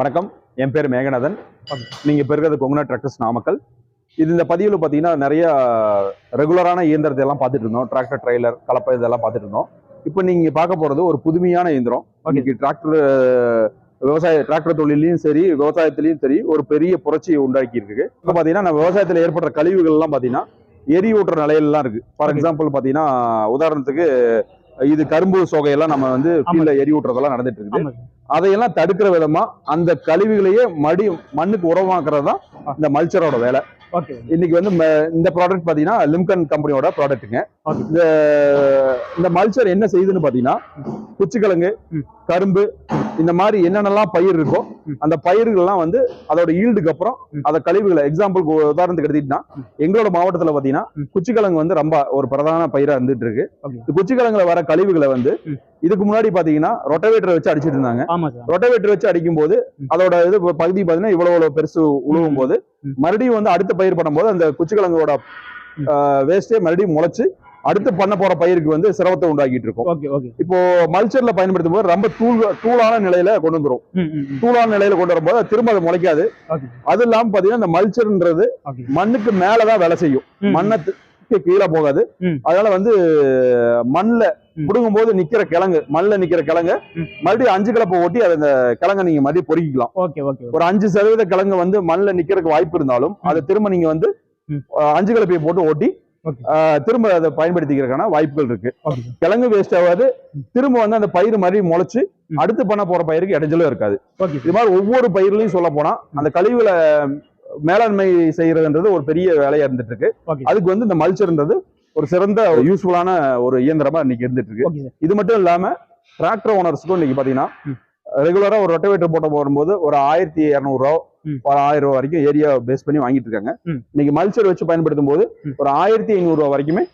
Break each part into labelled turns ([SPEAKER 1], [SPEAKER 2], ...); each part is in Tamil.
[SPEAKER 1] வணக்கம். என் பேர் மேகநாதன். நீங்க இப்போ இருக்கிறது கொங்குனா டிராக்டர்ஸ் நாமக்கல். இது இந்த பதிவில் பார்த்தீங்கன்னா நிறைய ரெகுலரான இயந்திரத்தை எல்லாம் பார்த்துட்டு இருந்தோம். டிராக்டர் ட்ரைலர் கலப்பை இதெல்லாம் பார்த்துட்டு இருந்தோம். இப்போ நீங்க பார்க்க போறது ஒரு புதுமையான இயந்திரம். இன்னைக்கு டிராக்டர் விவசாய டிராக்டர் தொழிலையும் சரி விவசாயத்திலையும் சரி ஒரு பெரிய புரட்சியை உண்டாக்கி இருக்கு. இப்போ பார்த்தீங்கன்னா நம்ம விவசாயத்தில் ஏற்படுற கழிவுகள் எல்லாம் பார்த்தீங்கன்னா எரியூட்டுற நிலையிலாம் இருக்கு. ஃபார். எக்ஸாம்பிள் பார்த்தீங்கன்னா உதாரணத்துக்கு இது கரும்பு சோகையெல்லாம் நம்ம வந்து ஃபீல்ட்ல எரியூட்டுறதெல்லாம் நடந்துட்டு இருக்குது. அதையெல்லாம் தடுக்கிற விதமா அந்த கழிவுகளையே மடி மண்ணுக்கு உரமாக்குறது தான் இந்த மல்ச்சரோட வேலை
[SPEAKER 2] ஓகே
[SPEAKER 1] இன்னைக்கு வந்து இந்த ப்ராடக்ட் பாத்தீங்கன்னா லிம்கன் கம்பெனியோட ப்ராடக்ட்டுங்க. இந்த இந்த மல்ச்சர் என்ன செய்யுதுன்னு பாத்தீங்கன்னா குச்சிக்கிழங்கு. கரும்பு இந்த மாதிரி என்னென்னலாம் பயிர் இருக்கோ. அந்த பயிர்கள்லாம் வந்து அதோட ஈல்டுக்கு அப்புறம்
[SPEAKER 2] ம்.
[SPEAKER 1] அந்த கழிவுகளை எக்ஸாம்பிள் உதாரணத்துக்கு எடுத்துக்கிட்டா. எங்களோட மாவட்டத்துல பாத்தீங்கன்னா. குச்சிக்கிழங்கு வந்து ரொம்ப ஒரு பிரதான பயிரா இருந்துட்டு இருக்கு குச்சிக்கிழங்குல வர கழிவுகளை வந்து. இதுக்கு முன்னாடி பாத்தீங்கன்னா ரொட்டவேட்டரை வச்சு அடிச்சிட்டு இருந்தாங்க ரொட்டவேட்டர் வச்சு அடிக்கும் போது. அதோட இது பகுதி பாத்தீங்கன்னா இவ்வளவு இவ்வளவு பெருசு உழுவும் போது. மறுபடியும் வந்து அடுத்த பயிர் பண்ணும்போது அந்த குச்சிக்கிழங்கோட. வேஸ்டே மறுபடியும் முளைச்சு அடுத்து பண்ண போற பயிருக்கு வந்து சிரமத்தை உண்டாக்கிட்டு இருக்கும். இப்போ மல்ச்சர்ல பயன்படுத்தும் போது ரொம்ப தூள் தூளான நிலையில கொண்டு வந்துரும். தூளான நிலையில கொண்டு வரும்போது திரும்ப அது முளைக்காது. அது இல்லாம பாத்தீங்கன்னா இந்த மல்ச்சர்ன்றது மண்ணுக்கு மேலதான் வேலை செய்யும். மண்ணை கீழே போகாது. அதனால வந்து மண்ணுல
[SPEAKER 2] ம்.
[SPEAKER 1] புடுங்கும் போது நிக்கிற கிழங்கு மண்ணுல நிக்கிற கிழங்கு. மறுபடியும் அஞ்சு கலப்பை ஓட்டி அதை அந்த கிழங்க நீங்க மறுபடியும் பொறுக்கிக்கலாம்.
[SPEAKER 2] ஓகே ஓகே
[SPEAKER 1] ஒரு அஞ்சு சதவீத கிழங்கு வந்து மண்ணுல நிக்கிறதுக்கு வாய்ப்பு இருந்தாலும் அதை திரும்ப நீங்க வந்து அஞ்சு கலப்பையை போட்டு ஓட்டி திரும்ப அதை பயன்படுத்திக்கிறதுக்கான வாய்ப்புகள் இருக்கு. கிழங்கு வேஸ்ட் ஆகாது. திரும்ப வந்து அந்த பயிர் மாதிரி முளைச்சு. அடுத்து பண்ண போற பயிருக்கு இடைஞ்சலும் இருக்காது. இது மாதிரி ஒவ்வொரு பயிர்லயும் சொல்ல போனா அந்த கழிவுகளை மேலாண்மை செய்யறதுன்றது ஒரு பெரிய வேலையா இருந்துட்டு இருக்கு. அதுக்கு வந்து இந்த மல்ச்சர்ன்றது ஒரு சிறந்த யூஸ்ஃபுல்லான ஒரு இயந்திரமா இன்னைக்கு இருந்துட்டு இருக்கு. இது மட்டும் இல்லாம டிராக்டர் ஓனர்ஸ்க்கும் இன்னைக்கு பாத்தீங்கன்னா. ரெகுலரா ஒரு ரொட்டவேட்டர் போட்ட போகும்போது ஒரு ஆயிரத்தி இரநூறுவா. ஒரு ஆயிரம் ரூபா வரைக்கும் ஏரியா பேஸ் பண்ணி வாங்கிட்டு இருக்காங்க. இன்னைக்கு மல்ச்சர் வச்சு பயன்படுத்தும் போது. ஒரு ஆயிரத்தி ஐநூறு ரூபா வரைக்குமே.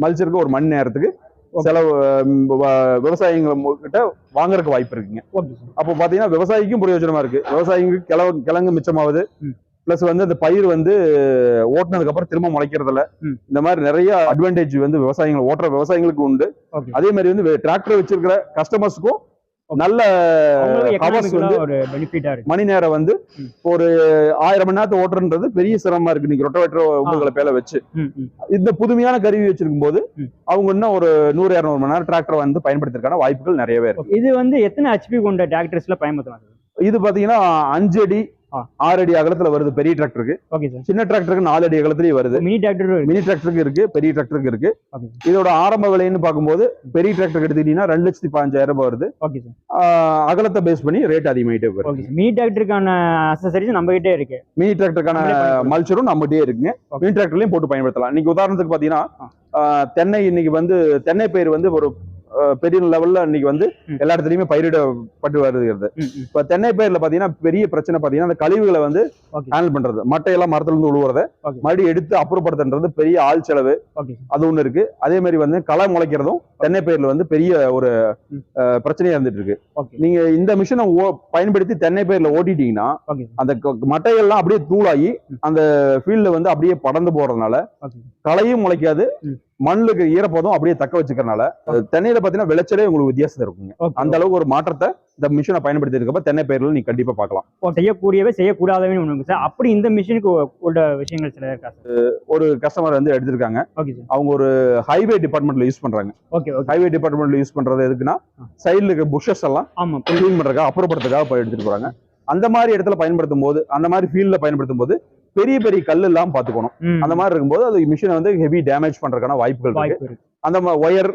[SPEAKER 1] மல்ச்சருக்கு ஒரு மணி நேரத்துக்கு. செலவு ம், வ- விவசாயிகள் கிட்ட வாங்குறதுக்கு வாய்ப்பு இருக்குங்க அப்போ பாத்தீங்கன்னா விவசாயிக்கும் பிரயோஜனமா இருக்கு விவசாயிங்களுக்கு கிழங்கு கிழங்கு மிச்சமாகுது
[SPEAKER 2] ம்.
[SPEAKER 1] பிளஸ் வந்து அந்த பயிர் வந்து ஓட்டுனதுக்கு அப்புறம் திரும்ப முளைக்கிறதுல. இந்த மாதிரி நிறைய அட்வான்டேஜ் வந்து விவசாயிகள் ஓட்டுற விவசாயிகளுக்கு உண்டு அதே மாதிரி வந்து டிராக்டர் வச்சிருக்கிற கஸ்டமர்ஸ்க்கும் நல்ல
[SPEAKER 2] அவங்களுக்கு
[SPEAKER 1] ஹவர்ஸ்
[SPEAKER 2] எக்கனாமிக்கலா
[SPEAKER 1] வந்து
[SPEAKER 2] ஒரு பெனிஃபிட்டா இருக்கு.
[SPEAKER 1] மணி நேரம் வந்து
[SPEAKER 2] ம்.
[SPEAKER 1] ஒரு ஆயிரம் மணி நேரத்தை ஓட்டுறன்றது பெரிய சிரமமா இருக்கு. நீங்க ரொட்டவேட்டர் உங்களை பேல வச்சு. இந்த புதுமையான கருவி வச்சிருக்கும் போது. அவங்க இன்னும் ஒரு நூறு இரநூறு மணி நேரம் டிராக்டர் வந்து பயன்படுத்துறதுக்கான வாய்ப்புகள் நிறையவே இருக்கு.
[SPEAKER 2] இது வந்து எத்தனை ஹெச்பி கொண்ட டிராக்டர்ஸ்ல பயன்படுத்தலாம்?
[SPEAKER 1] இது பாத்தீங்கன்னா அஞ்சு அடி
[SPEAKER 2] ஆ.
[SPEAKER 1] ஆறு அடி அகலத்துல வருது பெரிய டிராக்டருக்கு
[SPEAKER 2] ஓகே சார்
[SPEAKER 1] சின்ன டிராக்டருக்கு நாலு அடி அகலத்திலேயே வருது.
[SPEAKER 2] மினி டிராக்டர்
[SPEAKER 1] மினி டிராக்டருக்கு இருக்கு பெரிய டிராக்டருக்கு இருக்கு. இதோட ஆரம்ப விலைன்னு பார்க்கும்போது பெரிய டிராக்டர் எடுத்துக்கிட்டீங்கன்னா ரெண்டு லட்சத்தி பதினஞ்சாயிரம் ரூபாய் வருது.
[SPEAKER 2] ஓகே சார்
[SPEAKER 1] அகலத்தை பேஸ் பண்ணி ரேட் அதிகமாயிட்டே
[SPEAKER 2] ஓகே சார் மினி டிராக்டருக்கான அசசரிஸ் நம்ம கிட்டே இருக்கு.
[SPEAKER 1] மினி டிராக்டருக்கான. மல்ச்சரும் நம்மகிட்டயே இருக்குங்க.
[SPEAKER 2] Okay.
[SPEAKER 1] மினி டிராக்டர்லயும் போட்டு பயன்படுத்தலாம். இன்னைக்கு உதாரணத்துக்கு பாத்தீங்கன்னா தென்னை இன்னைக்கு வந்து தென்னை பயிர் வந்து ஒரு பெரிய லெவல்ல இன்னைக்கு வந்து. எல்லா இடத்துலயுமே பயிரிடப்பட்டு வருகிறது. இப்ப தென்னை பயிர்ல பாத்தீங்கன்னா பெரிய பிரச்சனை பாத்தீங்கன்னா அந்த கழிவுகளை வந்து ஹேண்டில் பண்றது. மட்டையெல்லாம் மரத்துல இருந்து உழுவுறத. மறுபடியும் எடுத்து அப்புறப்படுத்துன்றது பெரிய ஆள் செலவு. அது ஒண்ணு இருக்கு. அதே மாதிரி வந்து களை முளைக்கிறதும் தென்னை பயிர்ல வந்து பெரிய ஒரு பிரச்சனையா இருந்துட்டு இருக்கு. நீங்க இந்த மிஷினை பயன்படுத்தி தென்னை பயிர்ல ஓட்டிட்டீங்கன்னா அந்த மட்டைகள்லாம் அப்படியே தூளாகி. அந்த ஃபீல்ட்ல வந்து அப்படியே படர்ந்து போறதுனால களையும் முளைக்காது. மண்ணுக்கு ஈரப்பதம் அப்படியே தக்க வச்சுக்கிறனால தென்னையில பாத்தீங்கன்னா விளைச்சலே உங்களுக்கு வித்தியாசம் இருக்குங்க. அந்த அளவுக்கு ஒரு மாற்றத்தை இந்த மிஷினை பயன்படுத்தி இருக்கப்ப தென்னை பயிர்ல நீங்க கண்டிப்பா பார்க்கலாம்.
[SPEAKER 2] செய்யக்கூடியவை செய்யக்கூடாதவை இருக்கு சார். அப்படி இந்த மிஷினுக்கு உள்ள விஷயங்கள் சில இருக்கா
[SPEAKER 1] ஒரு கஸ்டமர் வந்து எடுத்திருக்காங்க. அவங்க ஒரு ஹைவே டிபார்ட்மெண்ட்ல யூஸ் பண்றாங்க. ஹைவே டிபார்ட்மெண்ட்ல யூஸ் பண்றது எதுக்குன்னா. சைடுல இருக்க புஷஸ் எல்லாம்
[SPEAKER 2] ஆமா
[SPEAKER 1] க்ளீன் பண்றதுக்காக அப்புறப்படுறதுக்காக போய் எடுத்துட்டு போறாங்க. அந்த மாதிரி இடத்துல பயன்படுத்தும் போது அந்த மாதிரி ஃபீல்ட்ல பயன்படுத்தும் போது பெரிய பெரிய கல் எல்லாம் பாத்துக்கணும் அந்த மாதிரி இருக்கும்போது அது மிஷினை வந்து ஹெவி டேமேஜ் பண்றதுக்கான வாய்ப்புகள் இருக்கு. அந்த ஒயர்.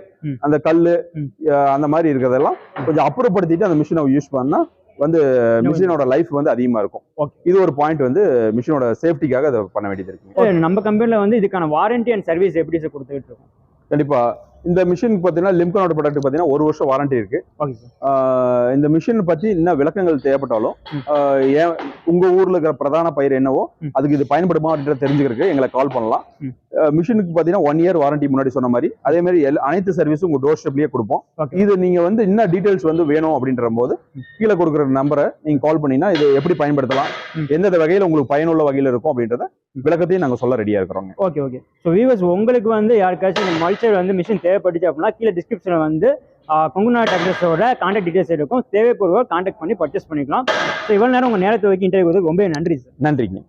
[SPEAKER 1] அந்த கல்லு அந்த மாதிரி இருக்கிறதெல்லாம் கொஞ்சம் அப்புறப்படுத்திட்டு அந்த மிஷினை யூஸ் பண்ணா வந்து மிஷினோட லைஃப் வந்து அதிகமா இருக்கும். இது ஒரு பாயிண்ட் வந்து மிஷினோட சேஃப்டிக்காக அதை பண்ண வேண்டியது இருக்கு.
[SPEAKER 2] நம்ம கம்பெனில வந்து இதுக்கான வாரண்டி அண்ட் சர்வீஸ் எப்படி கொடுத்துட்டு இருக்கோம்?
[SPEAKER 1] கண்டிப்பா. இந்த மிஷின் பார்த்தீங்கன்னா லிம்கனோட ப்ராடக்ட் பார்த்தீங்கன்னா ஒரு வருஷம் வாரண்டி இருக்கு இந்த மிஷின் பத்தி இன்னும் விளக்கங்கள் தேவைப்பட்டாலும் ஏன் உங்க ஊர்ல இருக்கிற பிரதான பயிர் என்னவோ. அதுக்கு இது பயன்படுமா அப்படின்றத தெரிஞ்சுக்கிறதுக்கு எங்களை கால் பண்ணலாம் மிஷினுக்கு பாத்தீங்கன்னா ஒன் இயர் வாரண்டி முன்னாடி சொன்ன மாதிரி அதே மாதிரி அனைத்து சர்வீஸும் உங்க டோர் ஸ்டெப்லயே கொடுப்போம். இது நீங்க வந்து இன்னும் டீடைல்ஸ் வந்து வேணும் அப்படின்ற போது. கீழே கொடுக்குற நம்பரை நீங்க கால் பண்ணீங்கன்னா இது எப்படி பயன்படுத்தலாம். எந்தெந்த வகையில உங்களுக்கு பயனுள்ள வகையில இருக்கும் அப்படின்றத. விளக்கத்தையும் நாங்க சொல்ல ரெடியா இருக்கிறோங்க.
[SPEAKER 2] ஓகே ஓகே ஸோ வியூவர்ஸ் உங்களுக்கு வந்து யாருக்காச்சும் இந்த மல்ச்சர் வந்து மிஷின் தேவைப்பட்டுச்சு அப்படின்னா கீழே டிஸ்கிரிப்ஷனில் வந்து கொங்குனா டெக்டர்ஸோட கான்டாக்ட் டீடைல்ஸ் இருக்கும். தேவைப்படுவோர் கான்டாக்ட் பண்ணி பர்ச்சேஸ் பண்ணிக்கலாம். ஸோ இவ்வளோ நேரம் உங்கள் நேரத்தை வைக்க இன்டர்வியூ ரொம்ப நன்றி சார்
[SPEAKER 1] நன்றிங்க.